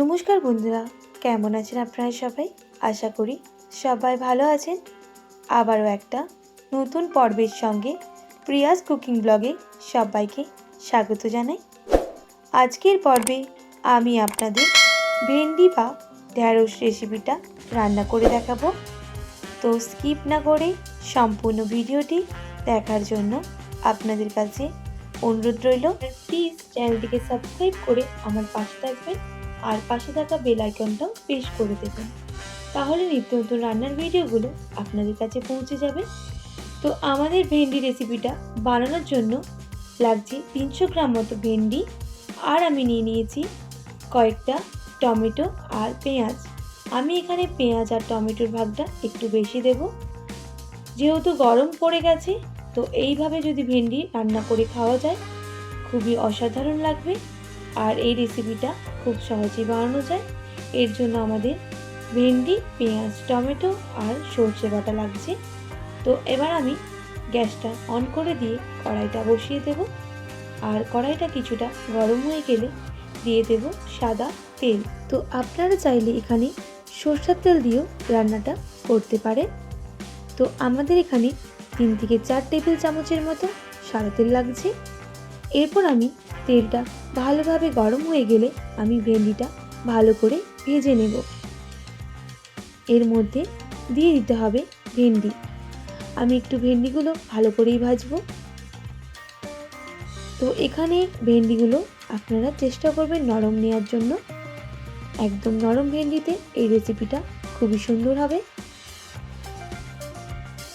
নমস্কার বন্ধুরা, কেমন আছেন আপনারা সবাই? আশা করি সবাই ভালো আছেন। আবারও একটা নতুন পর্বের সঙ্গে প্রিয়াস কুকিং ব্লগে সবাইকে স্বাগত জানাই। আজকের পর্বে আমি আপনাদের ভেন্ডি বা ঢ্যাঁড়স রেসিপিটা রান্না করে দেখাবো। তো স্কিপ না করে সম্পূর্ণ ভিডিওটি দেখার জন্য আপনাদের কাছে অনুরোধ রইল প্লিজ চ্যানেলটিকে সাবস্ক্রাইব করে আমার পাশে থাকবেন। আর পাশে থাকা বেল আইকনটাও প্রেস করে দেবেন। তাহলে নিত্য নতুন রান্নার ভিডিওগুলো আপনাদের কাছে পৌঁছে যাবে। তো আমাদের ভেন্ডি রেসিপিটা বানানোর জন্য লাগছে তিনশো গ্রাম মতো ভেন্ডি আর আমি নিয়ে নিয়েছি কয়েকটা টমেটো আর পেঁয়াজ। আমি এখানে পেঁয়াজ আর টমেটোর ভাগটা একটু বেশি দেব। যেহেতু গরম পড়ে গেছে, তো এইভাবে যদি ভেন্ডি রান্না করে খাওয়া যায়, খুবই অসাধারণ লাগবে। আর এই রেসিপিটা খুব সহজেই বানানো যায়। এর জন্য আমাদের ভেন্ডি, পেঁয়াজ, টমেটো আর সর্ষে বাটা লাগছে। তো এবার আমি গ্যাসটা অন করে দিয়ে কড়াইটা বসিয়ে দেব। আর কড়াইটা কিছুটা গরম হয়ে গেলে দিয়ে দেব সাদা তেল। তো আপনারা চাইলে এখানে সর্ষের তেল দিয়েও রান্নাটা করতে পারেন। তো আমাদের এখানে তিন থেকে চার টেবিল চামচের মতো সাদা তেল লাগছে। এরপর আমি তেলটা ভালোভাবে গরম হয়ে গেলে আমি ভেন্ডিটা ভালো করে ভেজে নেব। এর মধ্যে দিয়ে দিতে হবে ভেন্ডি। আমি একটু ভেন্ডিগুলো ভালো করেই ভাজবো। তো এখানে ভেন্ডিগুলো আপনারা চেষ্টা করবেন নরম নেওয়ার জন্য। একদম নরম ভেন্ডিতে এই রেসিপিটা খুবই সুন্দর হবে।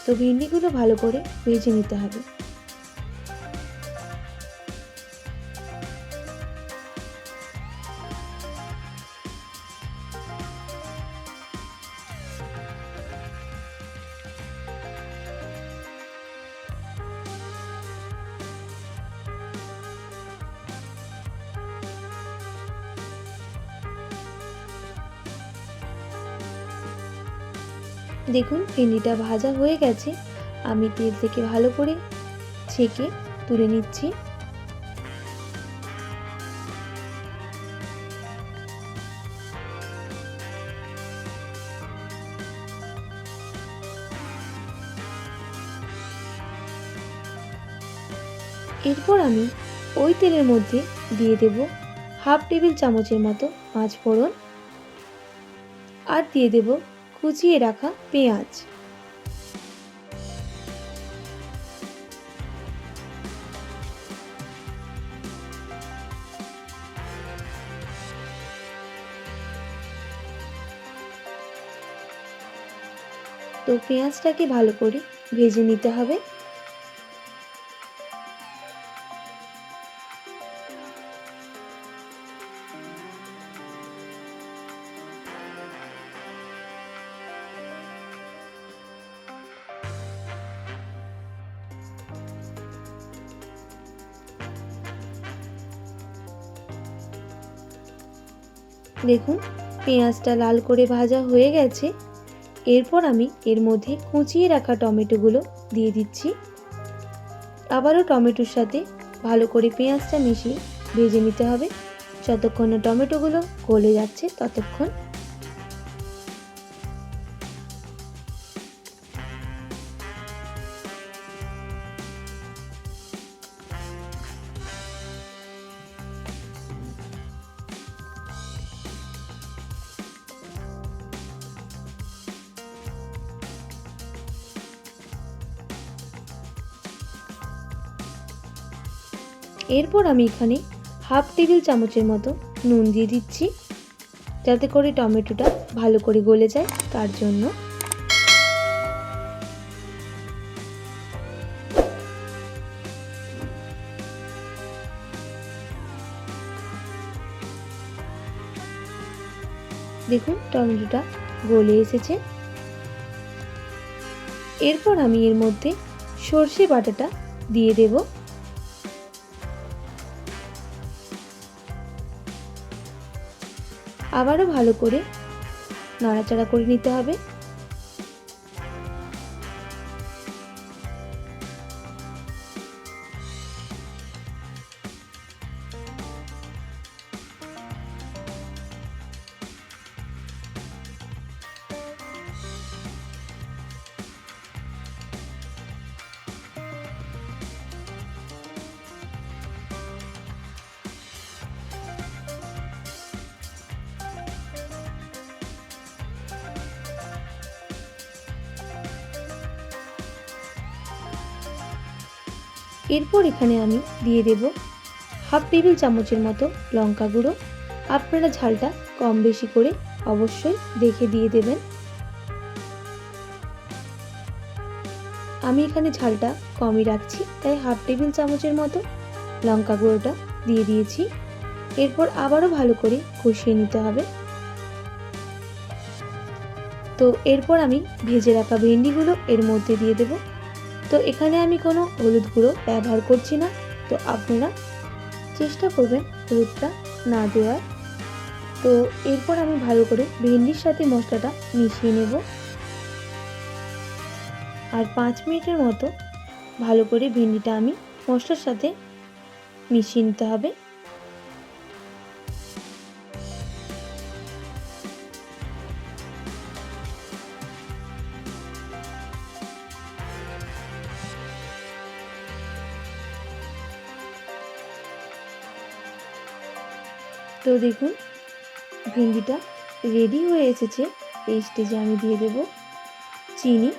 তো ভেন্ডিগুলো ভালো করে ভেজে নিতে হবে। দেখুন ভেন্ডিটা ভাজা হয়ে গেছে। আমি তেল থেকে ভালো করে ছেঁকে তুলে নিচ্ছি। এরপর আমি ওই তেলের মধ্যে দিয়ে দেব হাফ টেবিল চামচের মতো পাঁচ ফোড়ন। আর দিয়ে দেব কুচিয়ে রাখা পেঁয়াজ। তো পেঁয়াজটাকে ভালো করে ভেজে নিতে হবে। দেখুন, পেঁয়াজটা লাল করে ভাজা হয়ে গেছে। এরপর আমি এর মধ্যে কুচিয়ে রাখা টমেটোগুলো দিয়ে দিচ্ছি। আবারও টমেটোর সাথে ভালো করে পেঁয়াজটা মিশিয়ে ভেজে নিতে হবে। যতক্ষণ না টমেটোগুলো গলে যাচ্ছে, ততক্ষণ এরপর আমি এখানে হাফ টেবিল চামচের মতো নুন দিয়ে দিচ্ছি, যাতে করে টমেটোটা ভালো করে গলে যায়, তার জন্য। দেখুন, টমেটোটা গলে এসেছে। এরপর আমি এর মধ্যে সর্ষে বাটাটা দিয়ে দেবো। আবারও ভালো করে নাড়াচাড়া করে নিতে হবে। এরপর এখানে আমি দিয়ে দেব হাফ টেবিল চামচের মতো লঙ্কা গুঁড়ো। আপনারা ঝালটা কম বেশি করে অবশ্যই দেখে দিয়ে দেবেন। আমি এখানে ঝালটা কমই রাখছি, তাই হাফ টেবিল চামচের মতো লঙ্কা গুঁড়োটা দিয়ে দিয়েছি। এরপর আবারও ভালো করে কষিয়ে নিতে হবে। তো এরপর আমি ভেজে রাখা ভেন্ডিগুলো এর মধ্যে দিয়ে দেব। তো এখানে আমি কোনো হলুদ গুঁড়ো ব্যবহার করছি না। তো আপনারা চেষ্টা করবেন হলুদটা না দেওয়ার। তো এরপর আমি ভালো করে ভেন্ডির সাথে মশলাটা মিশিয়ে নেব। আর পাঁচ মিনিটের মতো ভালো করে ভেন্ডিটা আমি মশলার সাথে মিশিয়ে নিতে হবে। তো দেখুন, ভেন্ডিটা রেডি হয়ে এসেছে। এই স্টেজে আমি দিয়ে দেব চিনি।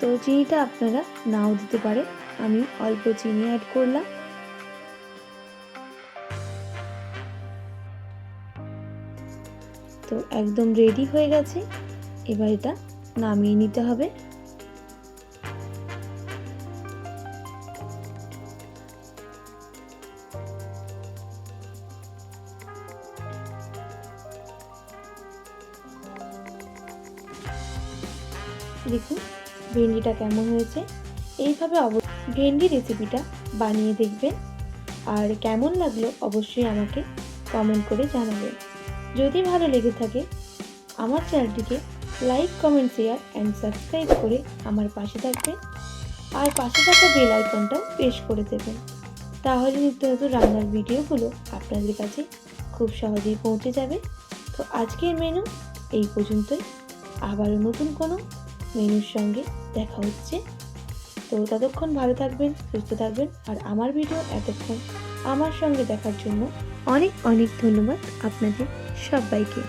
তো চিনিটা আপনারা নাও দিতে পারে আমি অল্প চিনি অ্যাড করলাম। তো একদম রেডি হয়ে গেছে। এবার এটা নামিয়ে নিতে হবে। দেখুন, ভেন্ডিটা কেমন হয়েছে। এইভাবে অব, ভেন্ডি রেসিপিটা বানিয়ে দেখবেন। আর কেমন লাগল অবশ্যই আমাকে কমেন্ট করে জানাবেন। যদি ভালো লেগে থাকে, আমার চ্যানেলটিকে like comment share and subscribe করে আমার পাশে থাকবেন। আর পাশে থাকা বেল আইকনটাও প্রেস করে দেবেন। তাহলে নিত্য নতুন রান্নার ভিডিওগুলো আপনাদের কাছে খুব সহজেই পৌঁছে যাবে। তো আজকের মেনু এই পর্যন্তই। আবারও নতুন কোনো মেনুর সঙ্গে দেখা হচ্ছে। তো ততক্ষণ ভালো থাকবেন, সুস্থ থাকবেন, আর আমার ভিডিও এতক্ষণ আমার সঙ্গে দেখার জন্য অনেক অনেক ধন্যবাদ আপনাদের সবাইকে।